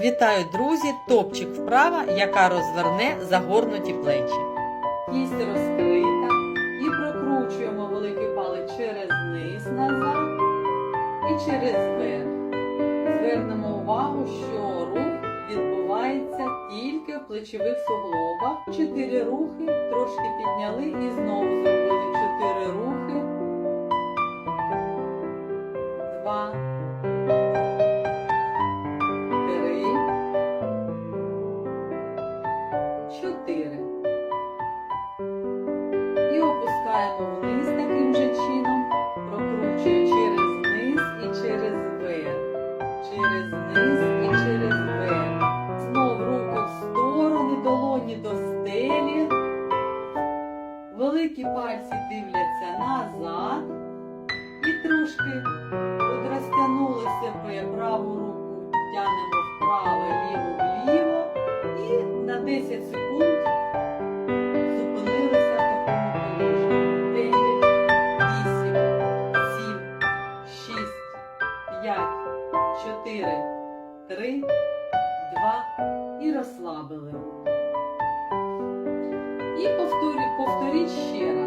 Вітаю, друзі! Топчик вправа, яка розверне загорнуті плечі. Кість розкрита і прокручуємо великий палець через низ назад і через верх. Звернемо увагу, що рух відбувається тільки в плечових суглобах. Чотири рухи трошки підняли і знову зробили чотири рухи. Два. Опускаємо вниз таким же чином, прокручує через низ і через верх. Через низ і через верх. Знов руки в сторони, долоні до стелі. Великі пальці дивляться назад. І трошки розтягнулися праву руку, тягнемо вправо, 5, 4, 3, 2 і розслабили. І повторі- повторіть ще раз.